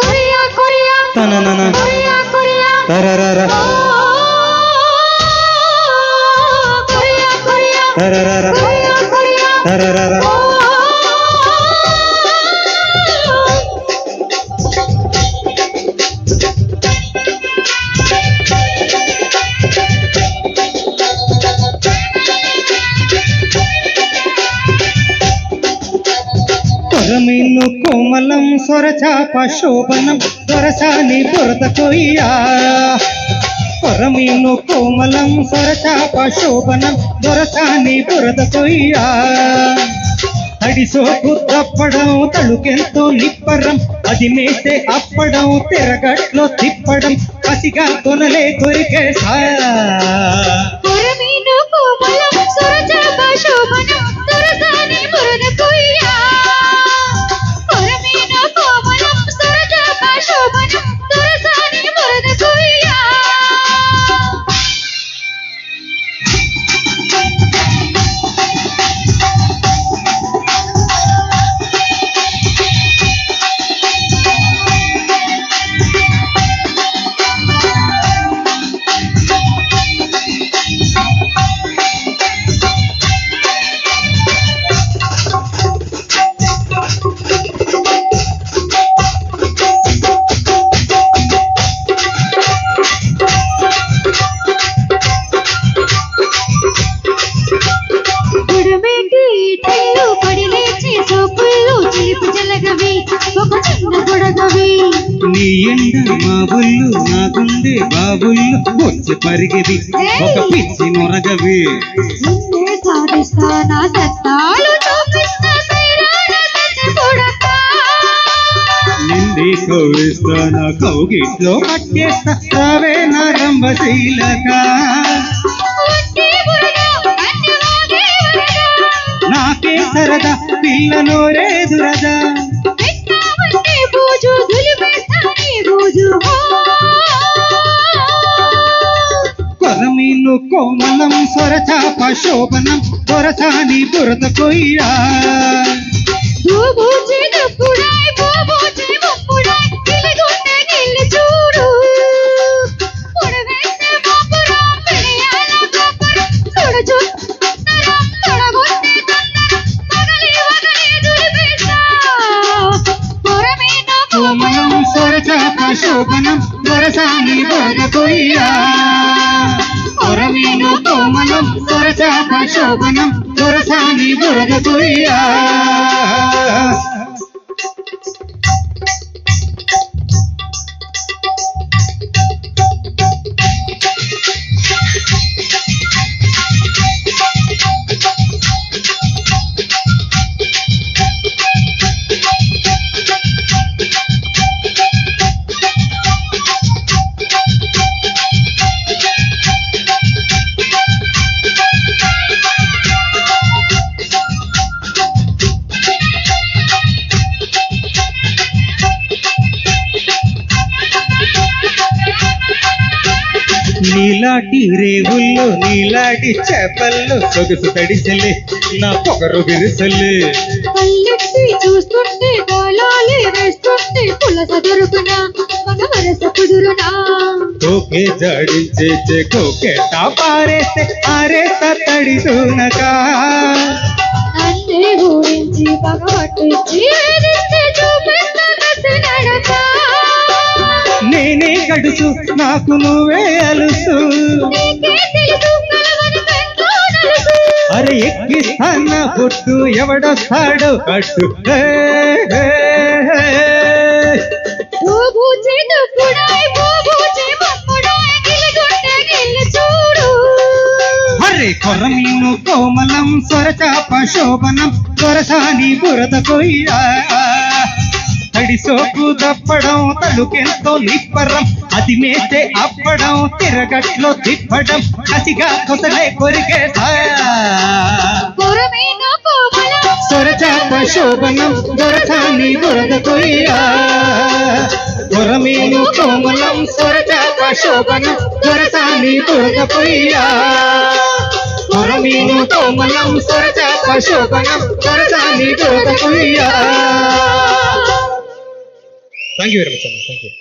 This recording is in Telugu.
Korea, Korea, Korea, Korea, oh, Korea, Korea, కొరమీను కోమలం సొరచాప శోభనం దొరసాని బురద కొయ్యా. కొరమీను కోమలం సొరచాప శోభనం దొరసాని బురద కొయ్యా. అడిసోకు తప్పడం తలుకెంతో నిప్పరం అది మేస్తే అప్పడం తిరగట్లో తిప్పడం కసిగా కొనలే కొరికేసా కొరమీను చిలిపి జలగవి ఒక చిన్న గొడగవి. నీ ఎండ మా బుల్లు నా గుండె బాబుల్లు వచ్చి పరిగెది ఒక పిచ్చి నొరగవి. నిన్నే సాధిస్తా నా సత్తాలు చూపిస్తా నా కౌగిట్లో రావే నా రంభశీలక. నాకే సరదా పిల్ల నోరే దురద పెట్టామంటే బూజు దులిపేస్తా నీ బూజు. కొరమీను కోమలం సొరచాప శోభనం దొరసాని బురద కొయ్యా. బురద కొయ్యా కొరమీను కోమలం సొరచాప శోభనం దొరసాని బురద నీలాటి రేవుల్లో నీలాటి చేపల్లో సొగసు తడిసెలే నా పొగరు విరుసలే. చూస్తుంటే గాలాలే వేస్తుంటే పులస దొరుకునా మగ వరస కుదురునా కోకే జాడించే కోకే పారేస్తే ఆరేస్తా తడి తూనక నన్నే ఊరించి పగబట్టించి గడుసు నాకు నువ్వే అలుసు. నీకే తెలుసు కలవని అరే ఎక్కిస్తాన పుట్టు ఎవడొస్తాడో కట్టు అరే కొరమీను కోమలం సొరచాప శోభనం సొరసాని బురద కొయ్యా. తడి సోపు దప్పడం తలుకెంతో నిప్పరం అది మేస్తే అప్పడం తిరగట్లో తిప్పడం కసిగా కొసలే కొరికేసా కొరమీన కోమలం సొరచాప శోభనం దొరసాని బురద కొయ్యా కొరమీను కోమలం సొరచాప శోభనం దొరసాని బురద కొయ్యా కొరమీను కోమలం సొరచాప శోభనం దొరసాని బురద కొయ్యా థ్యాంక్ యూ వెరీ మచ్ అన్న థ్యాంక్ యూ